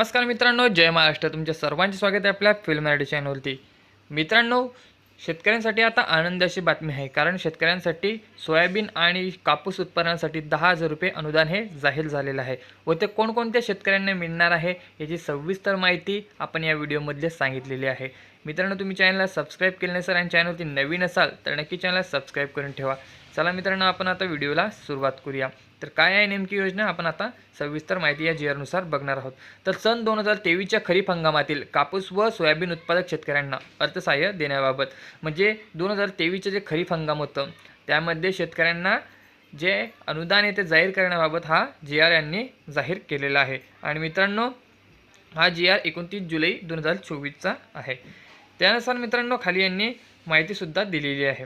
नमस्कार मित्रांनो जय महाराष्ट्र. तुमच्या सर्वांचे स्वागत आहे आपल्या फिल्म मराठी चॅनलवरती. मित्रांनो शेतकऱ्यांसाठी आता आनंदाची बातमी आहे. कारण शेतकऱ्यांसाठी सोयाबीन आणि कापूस उत्पादनासाठी दहा हजार रुपये अनुदान हे जाहीर झालेलं आहे व ते कोणकोणत्या शेतकऱ्यांना मिळणार आहे याची सविस्तर माहिती आपण या व्हिडिओमध्ये सांगितलेली आहे. मित्रांनो तुम्ही चॅनलला सबस्क्राईब केले नसाल आणि चॅनलवरती नवीन असाल तर नक्की चॅनलला सबस्क्राईब करून ठेवा. चला मित्रांनो आपण आता व्हिडिओला सुरुवात करूया. तर काय आहे नेमकी योजना? आपण आता सविस्तर माहिती या जीआरनुसार बघणार आहोत. तर सन दोन हजार तेवीसच्या खरीप हंगामातील कापूस व सोयाबीन उत्पादक शेतकऱ्यांना अर्थसहाय्य देण्याबाबत म्हणजे दोन हजार तेवीसचं जे खरीप हंगाम होतं त्यामध्ये शेतकऱ्यांना जे अनुदान आहे ते जाहीर करण्याबाबत हा जी आर यांनी जाहीर केलेला आहे. आणि मित्रांनो हा जी आर एकोणतीस जुलै दोन हजार चोवीसचा आहे. त्यानुसार मित्रांनो खाली यांनी माहितीसुद्धा दिलेली आहे.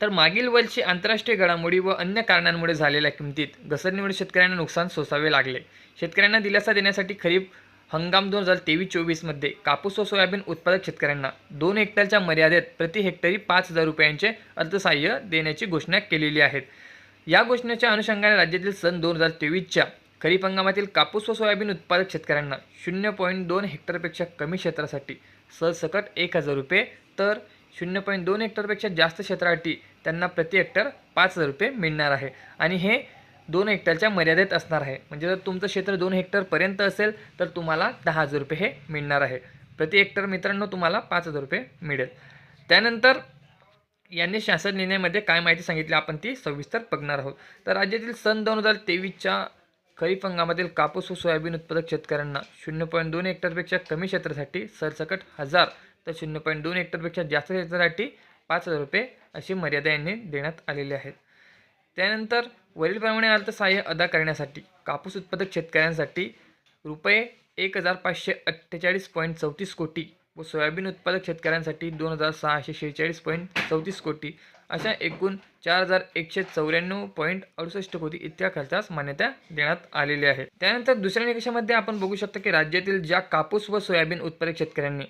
तर मागील वर्षी आंतरराष्ट्रीय घडामोडी व अन्य कारणांमुळे झालेल्या किमतीत घसरणीमुळे शेतकऱ्यांना नुकसान सोसावे लागले. शेतकऱ्यांना दिलासा देण्यासाठी खरीप हंगाम दोन हजार तेवीस चोवीसमध्ये कापूस व सोयाबीन उत्पादक शेतकऱ्यांना दोन हेक्टरच्या मर्यादेत प्रति हेक्टरी पाच हजार रुपयांचे अर्थसहाय्य देण्याची घोषणा केलेली आहे. या घोषणेच्या अनुषंगाने राज्यातील सन दोन हजार तेवीसच्या खरीप हंगामातील कापूस व सोयाबीन उत्पादक शेतकऱ्यांना शून्य पॉईंट दोन हेक्टरपेक्षा कमी क्षेत्रासाठी सहसकट एक हजार रुपये तर शून्य पॉईंट दोन हेक्टरपेक्षा जास्त क्षेत्रासाठी त्यांना प्रति हेक्टर पाच हजार रुपये मिळणार आहे. आणि हे दोन हेक्टरच्या मर्यादेत असणार आहे. म्हणजे जर तुमचं क्षेत्र दोन हेक्टरपर्यंत असेल तर तुम्हाला दहा हजार रुपये हे मिळणार आहे. प्रति हेक्टर मित्रांनो तुम्हाला पाच हजार रुपये मिळेल. त्यानंतर यांनी शासन निर्णयामध्ये काय माहिती सांगितली आपण ती सविस्तर बघणार आहोत. तर राज्यातील सन दोन हजार तेवीसच्या खरीप हंगामातील कापूस व सोयाबीन उत्पादक शेतकऱ्यांना शून्य पॉईंट दोन हेक्टरपेक्षा कमी क्षेत्रासाठी सरसकट हजार तर शून्य पॉईंट दोन हेक्टरपेक्षा जास्त क्षेत्रासाठी पाच हजार रुपये अशी मर्यादा यांनी देण्यात आलेली आहेत त्यानंतर वरीलप्रमाणे अर्थसहाय्य अदा करण्यासाठी कापूस उत्पादक शेतकऱ्यांसाठी रुपये एक हजार पाचशे अठ्ठेचाळीस पॉईंट चौतीस कोटी व सोयाबीन उत्पादक शेतकऱ्यांसाठी दोन हजार सहाशे शेहेचाळीस पॉईंट चौतीस कोटी अशा एकूण चार हजार एकशे चौऱ्याण्णव पॉईंट अडुसष्ट कोटी इतक्या खर्चास मान्यता देण्यात आलेली आहे. त्यानंतर दुसऱ्या निकषामध्ये आपण बघू शकतो की राज्यातील ज्या कापूस व सोयाबीन उत्पादक शेतकऱ्यांनी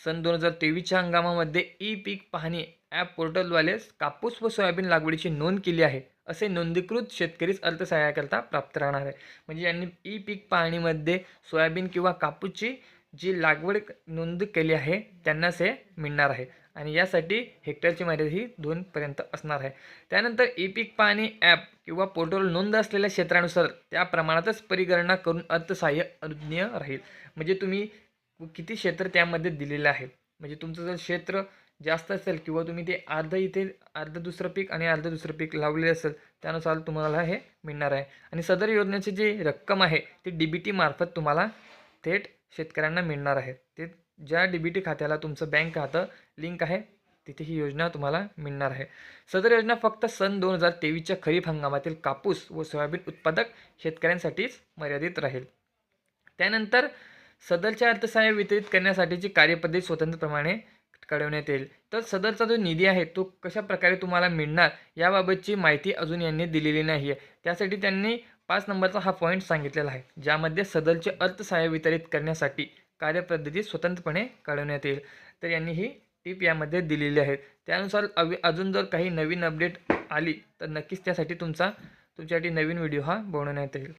सन दोन हजार तेवीसच्या हंगामामध्ये ई पीक पाहणी ॲप पोर्टलद्वारे कापूस व सोयाबीन लागवडीची नोंद केली आहे असे नोंदीकृत शेतकरीच अर्थसहाय्याकरता प्राप्त राहणार आहे. म्हणजे यांनी ई पीक पाहणीमध्ये सोयाबीन किंवा कापूसची जी लागवड नोंद केली आहे त्यांनाच हे मिळणार आहे. आणि यासाठी हेक्टरची मर्यादा ही दोनपर्यंत असणार आहे. त्यानंतर ई पीक पाणी ॲप किंवा पोर्टल नोंद असलेल्या क्षेत्रानुसार त्या प्रमाणातच परिगणना करून अर्थसहाय्य अनुज्ञ राहील. म्हणजे तुम्ही किती क्षेत्र त्यामध्ये दिलेलं आहे? म्हणजे तुमचं जर क्षेत्र जास्त असेल किंवा तुम्ही ते अर्ध इथे अर्ध दुसरं पीक आणि अर्ध दुसरं पीक लावलेलं असेल त्यानुसार तुम्हाला हे मिळणार आहे. आणि सदर योजनेची जी रक्कम आहे ती डी बी टी मार्फत तुम्हाला थेट शेतकऱ्यांना मिळणार आहे. ते ज्या डी बी टी खात्याला तुमचं बँक खातं लिंक आहे तिथे ही योजना तुम्हाला मिळणार आहे. सदर योजना फक्त सन दोन हजार तेवीसच्या खरीप हंगामातील कापूस व सोयाबीन उत्पादक शेतकऱ्यांसाठीच मर्यादित राहील. त्यानंतर सदरच्या अर्थसहाय्य वितरित करण्यासाठीची कार्यपद्धती स्वतंत्रप्रमाणे कळवण्यात येईल. तर सदरचा जो निधी आहे तो कशा प्रकारे तुम्हाला मिळणार याबाबतची माहिती अजून यांनी दिलेली नाही आहे त्यासाठी त्यांनी पाच नंबरचा हा पॉईंट सांगितलेला आहे ज्यामध्ये सदरचे अर्थसहाय्य वितरित करण्यासाठी कार्यपद्धती स्वतंत्रपणे कळवण्यात येईल. तर यांनी ही टीप यामध्ये दिलेली आहे. त्यानुसार अवि अजून जर काही नवीन अपडेट आली तर नक्कीच त्यासाठी तुमचा तुमच्यासाठी नवीन व्हिडिओ हा बनवण्यात येईल.